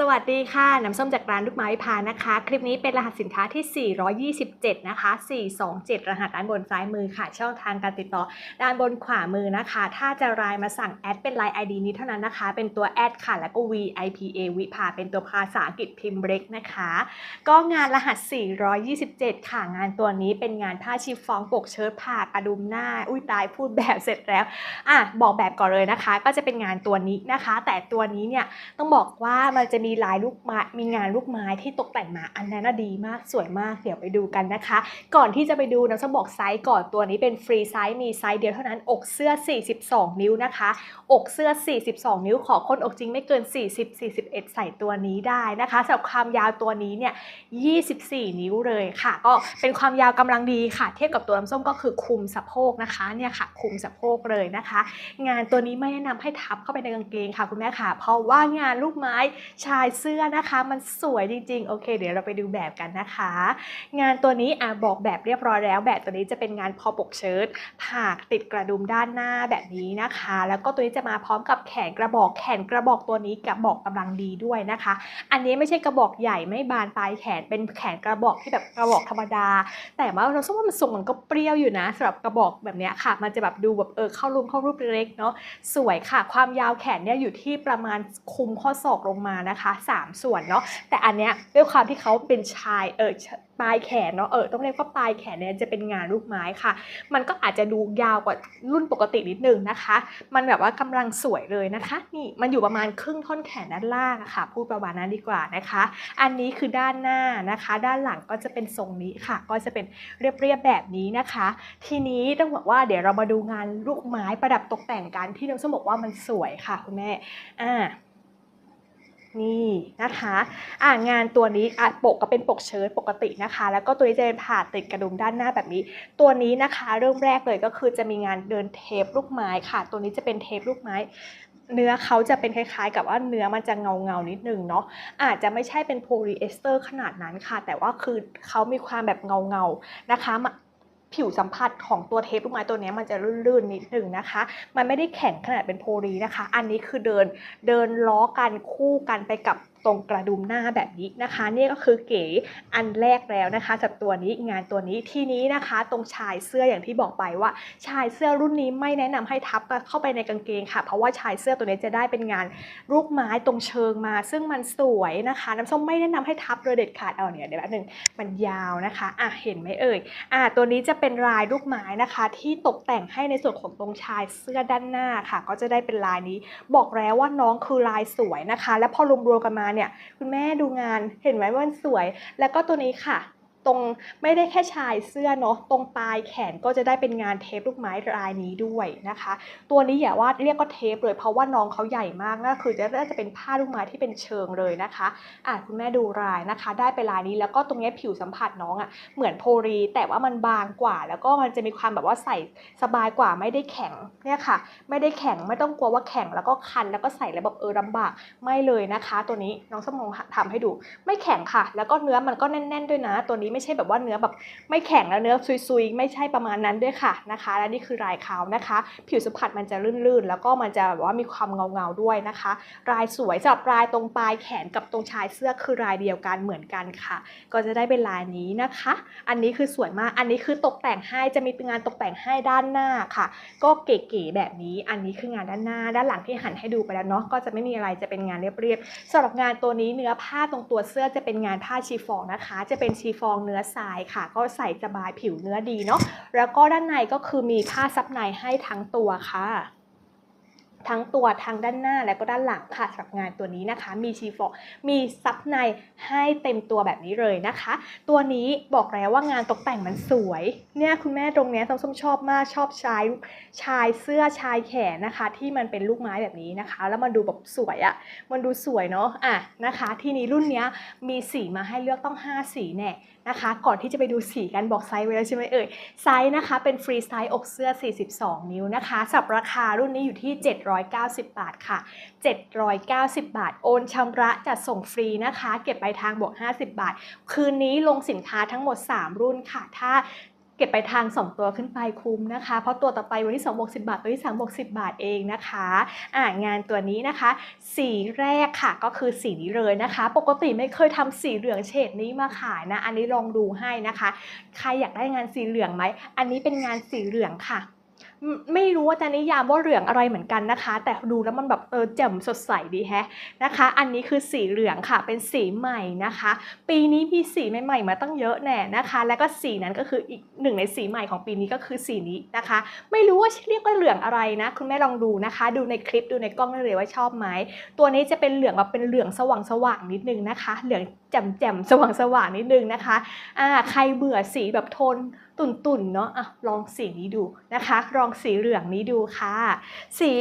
สวัสดีค่ะ น้ำส้มจากร้านลูกไม้พานะคะ คลิปนี้เป็นรหัสสินค้าที่ 427 นะคะ 427 รหัสด้านบนซ้ายมือค่ะ ช่องทางการติดต่อด้านบนขวามือนะคะ ถ้าจะรายมาสั่งแอดเป็นไลน์ ID นี้เท่านั้นนะคะ เป็นตัวแอดค่ะ แล้วก็ VIPA วิภาเป็นตัวภาษาอังกฤษพิมพ์เบรกนะคะ ก็งานรหัส 427 ค่ะ งานตัวนี้เป็นงานผ้าชิฟฟองปกเชิ้ตผ่ากระดุมหน้า อุ้ยตายพูดแบบเสร็จแล้ว อะบอกแบบก่อนเลยนะคะ ก็จะเป็นงานตัวนี้นะคะ แต่ตัวนี้เนี่ยต้องบอกว่ามันจะมีีลายลูกไม้มีงานลูกไม้ที่ตกแต่งมาอันนั้นนะดีมากสวยมากเดี๋ยวไปดูกันนะคะ ก่อนที่จะไปดูน้ำจะบอกไซส์ก่อนตัวนี้เป็นฟรีไซส์มีไซส์เดียวเท่านั้นอกเสื้อ 42 นิ้วนะคะ อกเสื้อ 42 นิ้วขอคนอกจริงไม่เกิน 40 41 ใส่ตัวนี้ได้นะคะสำหรับความยาวตัวนี้เนี่ย 24 นิ้วเลยค่ะ ก็เป็นความยาวกำลังดีค่ะ เทียบกับตัวน้ำส้มก็คือคุมสะโพกนะคะเนี่ยค่ะ คุมสะโพกเลยนะคะ งานตัวนี้ไม่แนะนำให้ทับเข้าไปในกางเกงค่ะคุณแม่ค่ะ เพราะว่างานลูกไม้ชายเสื้อนะคะ มันสวยจริงๆ โอเค เดี๋ยวเราไปดูแบบกันนะคะ งานตัวนี้อะบอกแบบเรียบร้อยแล้ว แบบตัวนี้จะเป็นงานพอปกเชิ้ตผากติดกระดุมด้านหน้าแบบนี้นะคะ แล้วก็ตัวนี้จะมาพร้อมกับแขนกระบอกแขนกระบอกตัวนี้กระบอกกำลังดีด้วยนะคะ อันนี้ไม่ใช่กระบอกใหญ่ไม่บานปลายแขนเป็นแขนกระบอกที่แบบกระบอกธรรมดา แต่ว่าเราคิดว่ามันทรงมันก็เปรี้ยวอยู่นะสำหรับกระบอกแบบนี้ค่ะ มันจะแบบดูแบบเออเข้ารูปเข้ารูปเล็กเนาะสวยค่ะ ความยาวแขนเนี่ยอยู่ที่ประมาณคุมข้อศอกลงมานะคะสามส่วนเนาะแต่อันเนี้ยด้วยความที่เขาเป็นชายเออปลายแขนเนาะเออต้องเรียกว่าปลายแขนเนี่ยจะเป็นงานลูกไม้ค่ะ มันก็อาจจะดูยาวกว่ารุ่นปกตินิดนึงนะคะ มันแบบว่ากำลังสวยเลยนะคะ นี่มันอยู่ประมาณครึ่งท่อนแขนด้านล่างะค่ะ พูดประมาณนั้นดีกว่านะคะ อันนี้คือด้านหน้านะคะ ด้านหลังก็จะเป็นทรงนี้ค่ะ ก็จะเป็นเรียบๆแบบนี้นะคะ ทีนี้ต้องบอกว่าเดี๋ยวเรามาดูงานลูกไม้ประดับตกแต่งกันที่น้องสมบอกว่ามันสวยค่ะคุณแม่อ่า นี่นะคะอ่างานตัวนี้อะปกก็เป็นปกเชิ้ตปกตินะคะ แล้วก็ตัวนี้จะเป็นผ่าติดกระดุมด้านหน้าแบบนี้ ตัวนี้นะคะเริ่มแรกเลยก็คือจะมีงานเดินเทปลูกไม้ค่ะ ตัวนี้จะเป็นเทปลูกไม้เนื้อเขาจะเป็นคล้ายๆ กับว่าเนื้อมันจะเงาเงานิดนึงเนาะอาจจะไม่ใช่เป็นโพลีเอสเตอร์ขนาดนั้นค่ะ แต่ว่าคือเขามีความแบบเงาเงาๆนะคะ ผิวสัมผัสของตัวเทปลูกไม้ตัวนี้มันจะลื่นๆนิดหนึ่งนะคะ มันไม่ได้แข็งขนาดเป็นโพลีนะคะ อันนี้คือเดินเดินล้อกันคู่กันไปกับ ตรงกระดุมหน้าแบบนี้นะคะ นี่ก็คือเก๋อันแรกแล้วนะคะจากตัวนี้งานตัวนี้ที่นี้นะคะ ตรงชายเสื้ออย่างที่บอกไปว่า ชายเสื้อรุ่นนี้ไม่แนะนำให้ทับเข้าไปในกางเกงค่ะ เพราะว่าชายเสื้อตัวนี้จะได้เป็นงานรูปไม้ตรงเชิงมา ซึ่งมันสวยนะคะน้ำส้มไม่แนะนำให้ทับเลยเด็ดขาดเอาเนี่ยเดี๋ยวแป๊บนึงมันยาวนะคะอะเห็นไหมเอ่ยอ่าตัวนี้จะเป็นลายลูกไม้นะคะ ที่ตกแต่งให้ในส่วนของตรงชายเสื้อด้านหน้าค่ะ ก็จะได้เป็นลายนี้ บอกแล้วว่าน้องคือลายสวยนะคะ และพอรวมๆกันมาเนี่ยคุณแม่ดูงานเห็นไหมว่ามันสวย แล้วก็ตัวนี้ค่ะ ตรงไม่ได้แค่ชายเสื้อเนาะตรงปลายแขนก็จะได้เป็นงานเทปลูกไม้ลายนี้ด้วยนะคะ ตัวนี้อย่าว่าเรียกว่าเทปเลยเพราะว่าน้องเขาใหญ่มากนะคือจะน่าจะเป็นผ้าลูกไม้ที่เป็นเชิงเลยนะคะอะคุณแม่ดูลายนะคะ ได้เป็นลายนี้แล้วก็ตรงนี้ผิวสัมผัสน้องอะ่ะเหมือนโพลี แต่ว่ามันบางกว่า แล้วก็มันจะมีความแบบว่าใส่สบายกว่าไม่ได้แข็งเนี่ยค่ะ ไม่ได้แข็งไม่ต้องกลัวว่าแข็งแล้วก็คันแล้วก็ใส่แล้วแบบเออลำบากไม่เลยนะคะ ตัวนี้น้องสมองทำให้ดูไม่แข็งค่ะ แล้วก็เนื้อมันก็แน่น ๆ ด้วยนะตัวนี้ไม่ใช่แบบว่าเนื้อแบบไม่แข็งแล้วเนื้อซุยๆ ไม่ใช่ประมาณนั้นด้วยค่ะนะคะ และนี่คือลายเขานะคะ ผิวสัมผัสมันจะลื่นๆ แล้วก็มันจะแบบว่ามีความเงาๆด้วยนะคะ ลายสวยสำหรับลายตรงปลายแขนกับตรงชายเสื้อคือลายเดียวกันเหมือนกันค่ะ ก็จะได้เป็นลายนี้นะคะ อันนี้คือสวยมากอันนี้คือตกแต่งให้จะมีงานตกแต่งให้ด้านหน้าค่ะ ก็เก๋ๆแบบนี้อันนี้คืองานด้านหน้า ด้านหลังที่หันให้ดูไปแล้วเนาะก็จะไม่มีอะไรจะเป็นงานเรียบๆสำหรับงานตัวนี้เนื้อผ้าตรงตัวเสื้อจะเป็นงานผ้าชีฟองนะคะ จะเป็นชีฟองเนื้อทรายค่ะ ก็ใส่สบายผิวเนื้อดีเนาะแล้วก็ด้านในก็คือมีผ้าซับในให้ทั้งตัวค่ะ ทั้งตัวทางด้านหน้าและก็ด้านหลังค่ะสำหรับงานตัวนี้นะคะ มีชีฟองมีซับในให้เต็มตัวแบบนี้เลยนะคะ ตัวนี้บอกแล้วว่างานตกแต่งมันสวยเนี่ยคุณแม่ตรงเนี้ยส้มชอบมากชอบชายชายเสื้อชายแขนนะคะ ที่มันเป็นลูกไม้แบบนี้นะคะ แล้วมันดูแบบสวยอะ่ะมันดูสวยเนาะอะนะคะ ที่นี้รุ่นเนี้ยมีสีมาให้เลือกต้อง 5 สีแน่นะคะ ก่อนที่จะไปดูสีกันบอกไซส์ไว้แล้วใช่ไหมเอ่ยไซส์นะคะเป็นฟรีไซส์อกเสื้อ 42 นิ้วนะคะสับราคารุ่นนี้อยู่ที่790 บาทค่ะ 790 บาท โอนชำระจัดส่งฟรีนะคะ เก็บปลายทางบวก 50 บาท คืนนี้ลงสินค้าทั้งหมด 3 รุ่นค่ะ ถ้าเก็บไปทาง 2 ตัวขึ้นไปคุ้มนะคะ เพราะตัวต่อไปวันที่2บวก10 บาท ตัวที่3บวก10 บาทเองนะคะอ่างานตัวนี้นะคะ สีแรกค่ะก็คือสีนี้เลยนะคะ ปกติไม่เคยทำสีเหลืองเฉดนี้มาขายนะ อันนี้ลองดูให้นะคะ ใครอยากได้งานสีเหลืองไหม อันนี้เป็นงานสีเหลืองค่ะ ไม่รู้ว่าจะนิยามว่าเหลืองอะไรเหมือนกันนะคะ แต่ดูแล้วมันแบบเออแจ่มสดใสดีแฮะนะคะ อันนี้คือสีเหลืองค่ะเป็นสีใหม่นะคะ ปีนี้มีสีใหม่ๆมาตั้งเยอะแน่นะคะ แล้วก็สีนั้นก็คืออีกหนึ่งในสีใหม่ของปีนี้ก็คือสีนี้นะคะ ไม่รู้ว่าเรียกว่าเหลืองอะไรนะ คุณแม่ลองดูนะคะ ดูในคลิปดูในกล้องได้เลยว่าชอบไหมตัวนี้จะเป็นเหลืองแบบเป็นเหลืองสว่างๆนิดนึงนะคะ เหลืองแจ่มๆสว่างๆนิดนึงนะคะอ่าใครเบื่อสีแบบโทน ตุ่นๆเนาะอะลองสีนี้ดูนะคะ ลองสีเหลืองนี้ดูค่ะ สี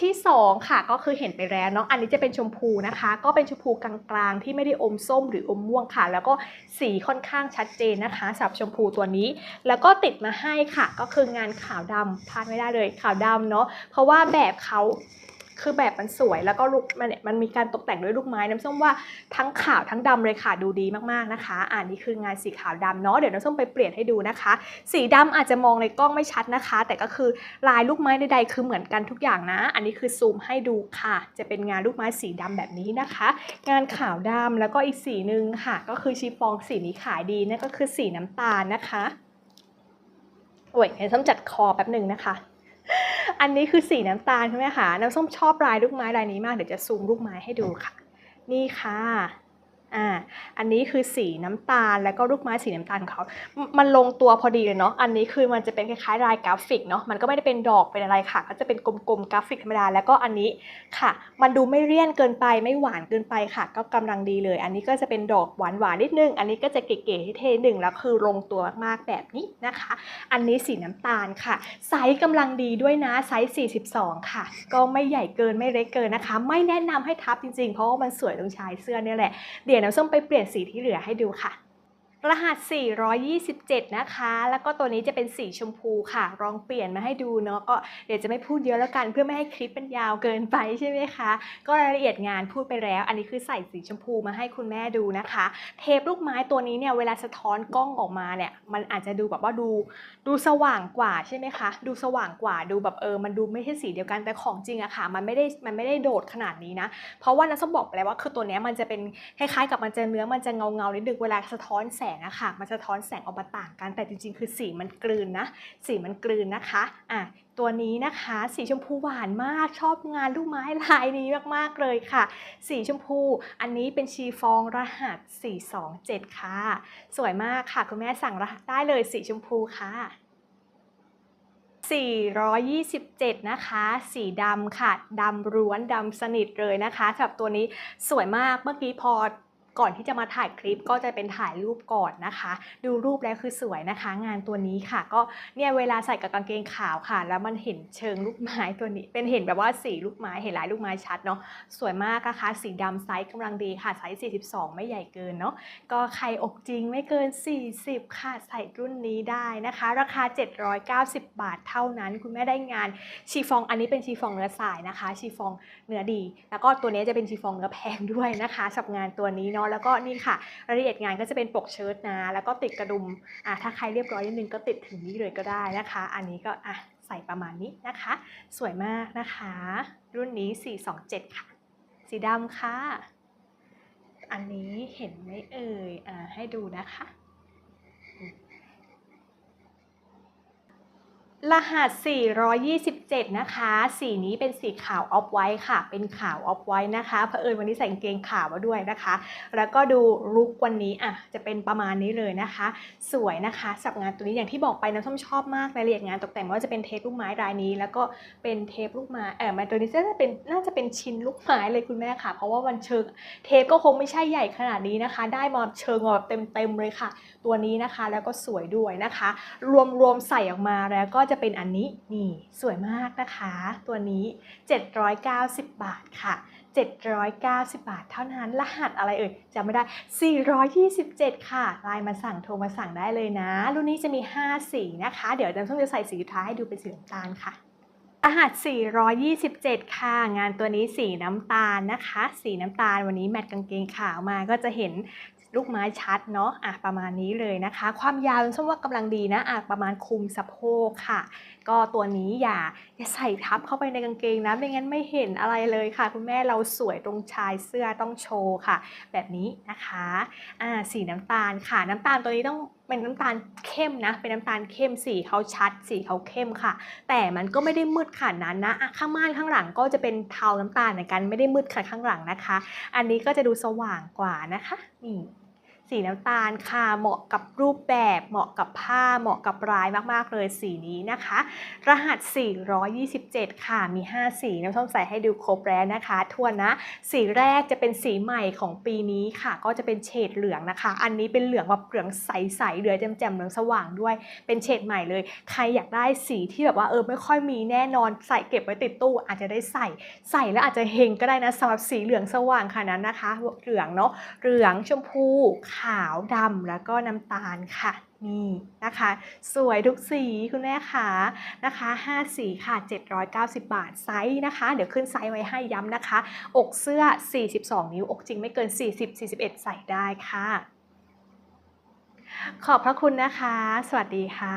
ที่สองค่ะก็คือเห็นไปแล้วเนาะอันนี้จะเป็นชมพูนะคะ ก็เป็นชมพูกลางๆ ที่ไม่ได้อมส้มหรืออมม่วงค่ะ แล้วก็สีค่อนข้างชัดเจนนะคะสำหรับชมพูตัวนี้ แล้วก็ติดมาให้ค่ะ ก็คืองานขาวดำพลาดไม่ได้เลยขาวดำเนาะเพราะว่าแบบเขา คือแบบมันสวยแล้วก็ลูกมันเนี่ยมันมีการตกแต่งด้วยลูกไม้น้ำส้มว่าทั้งขาวทั้งดำเลยค่ะดูดีมากๆนะคะ อ่านี่คืองานสีขาวดำเนาะเดี๋ยวน้ำส้มไปเปลี่ยนให้ดูนะคะ สีดำอาจจะมองในกล้องไม่ชัดนะคะ แต่ก็คือลายลูกไม้ใดๆคือเหมือนกันทุกอย่างนะ อันนี้คือซูมให้ดูค่ะ จะเป็นงานลูกไม้สีดำแบบนี้นะคะ งานขาวดำแล้วก็อีกสีหนึ่งค่ะ ก็คือชีฟองสีนี้ขายดีนั่นก็คือสีน้ำตาลนะคะโอ้ยเดี๋ยวส้มจัดคอแป๊บหนึ่งนะคะ อันนี้คือสีน้ำตาลใช่ไหมคะ น้ำส้มชอบลายลูกไม้ลายนี้มาก เดี๋ยวจะซูมลูกไม้ให้ดูค่ะ นี่ค่ะ อ่า อันนี้คือสีน้ำตาลแล้วก็ลูกไม้สีน้ำตาลของเขามมันลงตัวพอดีเลยเนาะ อันนี้คือมันจะเป็นคล้ายๆลายกราฟิกเนาะ มันก็ไม่ได้เป็นดอกเป็นอะไรค่ะ ก็จะเป็นกลมๆกราฟิกธรรมดา แล้วก็อันนี้ค่ะ มันดูไม่เลี่ยนเกินไปไม่หวานเกินไปค่ะ ก็กำลังดีเลย อันนี้ก็จะเป็นดอกหวานๆนิดนึง อันนี้ก็จะเก๋ๆเท่ๆหนึ่งแล้วคือลงตัวมากๆแบบนี้นะคะ อันนี้สีน้ำตาลค่ะ ไซส์กำลังดีด้วยนะไซส์ 42 ค่ะ ก็ไม่ใหญ่เกินไม่เล็กเกินนะคะ ไม่แนะนำให้ทับจริงๆ เพราะว่ามันสวยตรงชายเสื้อเนี่ยแหละเดี๋ยวน้ำส้มไปเปลี่ยนสีที่เหลือให้ดูค่ะ รหัส 427 นะคะ แล้วก็ตัวนี้จะเป็นสีชมพูค่ะลองเปลี่ยนมาให้ดูเนาะก็เดี๋ยวจะไม่พูดเยอะแล้วกัน เพื่อไม่ให้คลิปเป็นยาวเกินไปใช่ไหมคะ ก็รายละเอียดงานพูดไปแล้ว อันนี้คือใส่สีชมพูมาให้คุณแม่ดูนะคะ เทปลูกไม้ตัวนี้เนี่ยเวลาสะท้อนกล้องออกมาเนี่ยมันอาจจะดูแบบว่าดูดูสว่างกว่าใช่ไหมคะ ดูสว่างกว่าดูแบบเออมันดูไม่ใช่สีเดียวกันแต่ของจริงอะค่ะ มันไม่ได้มันไม่ได้โดดขนาดนี้นะ เพราะว่านัทบอกไปแล้วว่าคือตัวเนี้ยมันจะเป็นคล้ายๆ กับมันจะเนื้อมันจะเงาเงานิดนึงเวลาสะท้อนแสงอะค่ะมันสะท้อนแสงออกมาต่างกันแต่จริง ๆ คือสีมันกลืนนะ สีมันกลืนนะคะอะตัวนี้นะคะสีชมพูหวานมากชอบงานลูกไม้ลายนี้มากๆเลยค่ะ สีชมพูอันนี้เป็นชีฟองรหัส 427 ค่ะ สวยมากค่ะ คุณแม่สั่งรหัสได้เลยสีชมพูค่ะ427 นะคะ สีดำค่ะดำร้วนดำสนิทเลยนะคะสำหรับตัวนี้สวยมากเมื่อกี้พอ ก่อนที่จะมาถ่ายคลิปก็จะเป็นถ่ายรูปก่อนนะคะ ดูรูปแล้วคือสวยนะคะ งานตัวนี้ค่ะ ก็เนี่ยเวลาใส่กับกางเกงขาวค่ะ แล้วมันเห็นเชิงลูกไม้ตัวนี้ เป็นเห็นแบบว่าสีลูกไม้เห็นลายลูกไม้ชัดเนาะสวยมากนะคะสีดำไซส์กำลังดีค่ะไซส์ 42 ไม่ใหญ่เกินเนาะก็ใครอกจริงไม่เกิน 40 ค่ะใส่รุ่นนี้ได้นะคะ ราคา 790 บาทเท่านั้น คุณแม่ได้งานชีฟองอันนี้เป็นชีฟองเนื้อสายนะคะ ชีฟองเนื้อดี แล้วก็ตัวนี้จะเป็นชีฟองเนื้อแพงด้วยนะคะสับงานตัวนี้เนาะแล้วก็นี่ค่ะรายละเอียดงานก็จะเป็นปกเชิ้ตนะ แล้วก็ติดกระดุมอะถ้าใครเรียบร้อยนิดนึงก็ติดถึงนี้เลยก็ได้นะคะ อันนี้ก็อะใส่ประมาณนี้นะคะ สวยมากนะคะ รุ่นนี้ 427 ค่ะ สีดำค่ะ อันนี้เห็นไหมเอ่ยอ่าให้ดูนะคะ รหัส 427 นะคะ สีนี้เป็นสีขาวออฟไวท์ค่ะ เป็นขาวออฟไวท์นะคะเผอิญวันนี้ใส่กางเกงขาวมาด้วยนะคะ แล้วก็ดูลุควันนี้อะจะเป็นประมาณนี้เลยนะคะ สวยนะคะสับงานตัวนี้อย่างที่บอกไปน้ำส้มชอบมากรายละเอียดงานตกแต่งว่าจะเป็นเทปลูกไม้รายนี้ แล้วก็เป็นเทปลูกไม้เออมาตัวนี้จะเป็นน่าจะเป็นชิ้นลูกไม้เลยคุณแม่ค่ะ เพราะว่าวันเชิงเทปก็คงไม่ใช่ใหญ่ขนาดนี้นะคะ ได้มาเชิงแบบเต็มๆเลยค่ะ ตัวนี้นะคะแล้วก็สวยด้วยนะคะ รวมรวมใส่ออกมาแล้วก็จะเป็นอันนี้นี่สวยมากนะคะ ตัวนี้ 790 บาทค่ะ 790 บาทเท่านั้นรหัสอะไรเอ่ยจำไม่ได้ 427 ค่ะไลน์มาสั่งโทรมาสั่งได้เลยนะ รุ่นนี้จะมี 5 สีนะคะ เดี๋ยวจะต้องจะใส่สีท้ายให้ดูเป็นสีน้ำตาลค่ะรหัส 427 ค่ะ งานตัวนี้สีน้ำตาลนะคะ สีน้ำตาลวันนี้แมทกางเกงขาวมาก็จะเห็น ลูกไม้ชัดเนาะอะประมาณนี้เลยนะคะ ความยาวส้มว่ากำลังดีนะอะประมาณคุมสะโพกค่ะ ก็ตัวนี้อย่าอย่าใส่ทับเข้าไปในกางเกงนะไม่งั้นไม่เห็นอะไรเลยค่ะ คุณแม่เราสวยตรงชายเสื้อต้องโชว์ค่ะ แบบนี้นะคะอ่าสีน้ำตาลค่ะ น้ำตาลตัวนี้ต้องเป็นน้ำตาลเข้มนะ เป็นน้ำตาลเข้มสีเขาชัดสีเขาเข้มค่ะ แต่มันก็ไม่ได้มืดขนาดนั้นนะอะข้างม่านข้างหลังก็จะเป็นเทาน้ำตาลเหมือนกันไม่ได้มืดขนาดข้างหลังนะคะ อันนี้ก็จะดูสว่างกว่านะคะนี่ สีน้ำตาลค่ะ เหมาะกับรูปแบบ เหมาะกับผ้า เหมาะกับลายมากๆเลยสีนี้นะคะ รหัส 427 ค่ะ มี 5 สีน้ำส้มใส่ให้ดูครบแล้วนะคะทวนนะ สีแรกจะเป็นสีใหม่ของปีนี้ค่ะ ก็จะเป็นเฉดเหลืองนะคะ อันนี้เป็นเหลืองแบบเหลืองใสๆ เหลืองแจ่มๆ เหลืองสว่างด้วย เป็นเฉดใหม่เลย ใครอยากได้สีที่แบบว่าเออไม่ค่อยมีแน่นอนใส่เก็บไว้ติดตู้ อาจจะได้ใส่ ใส่แล้วอาจจะเฮงก็ได้นะสำหรับสีเหลืองสว่างค่ะนั้นนะคะ เหลืองเนาะ เหลืองชมพูขาวดำแล้วก็น้ำตาลค่ะนี่นะคะ สวยทุกสีคุณแม่ค่ะนะคะ5สีค่ะ 790 บาทไซส์นะคะ เดี๋ยวขึ้นไซส์ไว้ให้ย้ำนะคะ อกเสื้อ 42 นิ้ว อกจริงไม่เกิน 40 41 ใส่ได้ค่ะ ขอบพระคุณนะคะ สวัสดีค่ะ